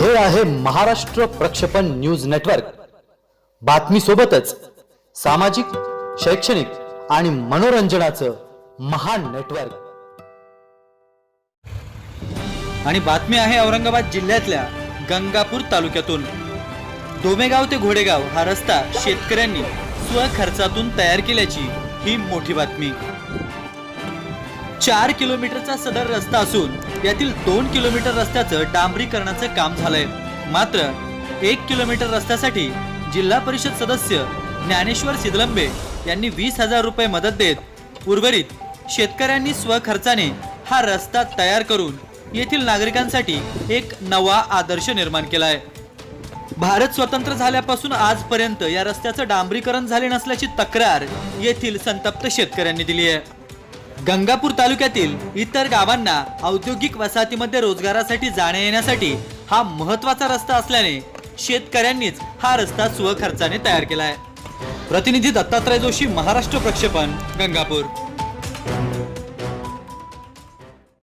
हे आहे महाराष्ट्र प्रक्षेपण न्यूज नेटवर्क. बातमी सोबतच सामाजिक शैक्षणिक आणि मनोरंजनाचं महान नेटवर्क. आणि बातमी आहे औरंगाबाद जिल्ह्यातल्या गंगापूर तालुक्यातून. डोमेगाव ते घोडेगाव हा रस्ता शेतकऱ्यांनी स्वखर्चातून तयार केल्याची ही मोठी बातमी. चार किलोमीटरचा सदर रस्ता असून यातील दोन किलोमीटर रस्त्याचं डांबरीकरणाचं काम झालंय. मात्र एक किलोमीटर रस्त्यासाठी जिल्हा परिषद सदस्य ज्ञानेश्वर सिदलंबे यांनी वीस हजार रुपये मदत देत उर्वरित शेतकऱ्यांनी स्वखर्चाने हा रस्ता तयार करून येथील नागरिकांसाठी एक नवा आदर्श निर्माण केलाय. भारत स्वतंत्र झाल्यापासून आजपर्यंत या रस्त्याचं डांबरीकरण झाले नसल्याची तक्रार येथील संतप्त शेतकऱ्यांनी दिली आहे. गंगापूर तालुक्यातील इतर गावांना औद्योगिक वसाहतीमध्ये रोजगारासाठी जाण्या येण्यासाठी हा महत्त्वाचा रस्ता असल्याने शेतकऱ्यांनीच हा रस्ता स्वखर्चाने तयार केलाय प्रतिनिधी दत्तात्रय जोशी महाराष्ट्र प्रक्षेपण गंगापूर.